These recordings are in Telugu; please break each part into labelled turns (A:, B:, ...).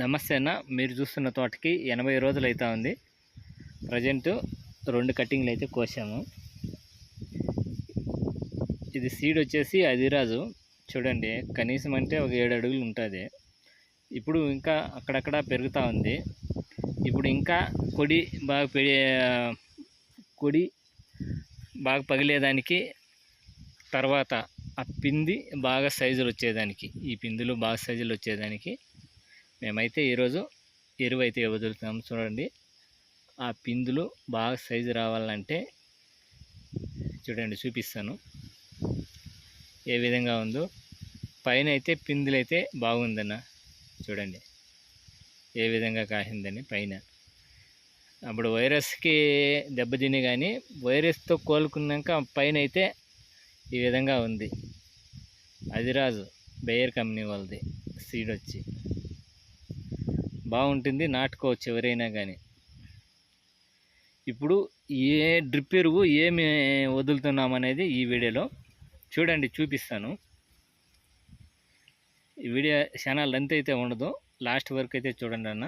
A: నమస్తే అన్న మీరు చూస్తున్న తోటకి ఎనభై రోజులు అవుతా ఉంది. ప్రజెంట్ రెండు కటింగ్లు అయితే కోసాము. ఇది సీడ్ వచ్చేసి అదిరాజు చూడండి కనీసం అంటే ఒక ఏడు అడుగులు ఉంటుంది. ఇప్పుడు ఇంకా అక్కడక్కడ పెరుగుతూ ఉంది. ఇప్పుడు ఇంకా కొడి బాగా పెరి కొడి బాగా పగిలేదానికి తర్వాత ఆ పింది బాగా సైజులు వచ్చేదానికి ఈ పిందులు బాగా సైజులు వచ్చేదానికి మేమైతే ఈరోజు ఎరువు అయితే వదులుతున్నాం. చూడండి ఆ పిందులు బాగా సైజు రావాలంటే చూడండి చూపిస్తాను. ఏ విధంగా ఉందో. పైన అయితే పిందులు అయితే బాగుందన్న. చూడండి ఏ విధంగా కాసిందని పైన. అప్పుడు వైరస్కి దెబ్బతిని కానీ వైరస్తో కోలుకున్నాక పైన అయితే ఈ విధంగా ఉంది. అదిరాజు బేయర్ కంపెనీ వాళ్ళది సీడ్ వచ్చి బాగుంటుంది నాటుకోవచ్చు ఎవరైనా కానీ ఇప్పుడు ఏ డ్రిప్ ఎరువు ఏమి వదులుతున్నాం అనేది ఈ వీడియోలో చూడండి చూపిస్తాను. ఈ వీడియో చాలా లెంత్ అయితే ఉండదు లాస్ట్ వరకు అయితే చూడండి అన్న.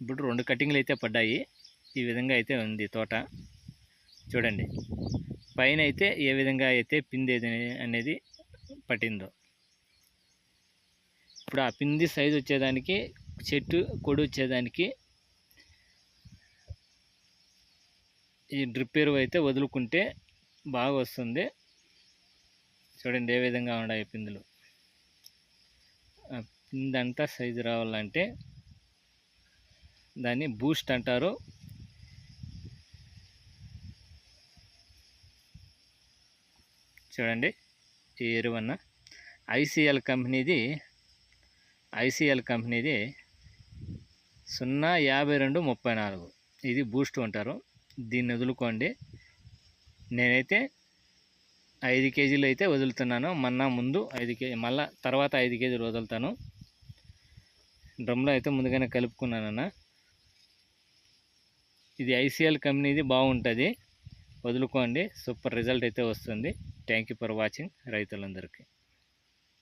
A: ఇప్పుడు రెండు కటింగ్లు అయితే పడ్డాయి ఈ విధంగా అయితే ఉంది తోట. చూడండి. పైన అయితే ఏ విధంగా అయితే పిండి అనేది పట్టిందో. ఇప్పుడు ఆ పిండి సైజు వచ్చేదానికి చెట్టు కొడు వచ్చేదానికి ఈ డ్రిప్ ఎరువు అయితే వదులుకుంటే బాగా వస్తుంది. చూడండి ఏ విధంగా ఉన్నాయి పిందులు. ఆ సైజు రావాలంటే దాన్ని బూస్ట్ అంటారు. చూడండి ఈ ఎరువన్న. ఐసీఎల్ కంపెనీది ఐసీఎల్ కంపెనీది సున్నా యాభై రెండు ముప్పై నాలుగు. ఇది బూస్ట్ అంటారు. దీన్ని వదులుకోండి. నేనైతే ఐదు కేజీలు అయితే వదులుతున్నాను. మన్నా ముందు ఐదు కేజీ మళ్ళా తర్వాత ఐదు కేజీలు వదులుతాను. డ్రమ్లో అయితే ముందుగానే కలుపుకున్నానన్న. ఇది ఐసీఎల్ కంపెనీది బాగుంటుంది. వదులుకోండి. సూపర్ రిజల్ట్ అయితే వస్తుంది. థ్యాంక్ యూ ఫర్ వాచింగ్ రైతులందరికీ.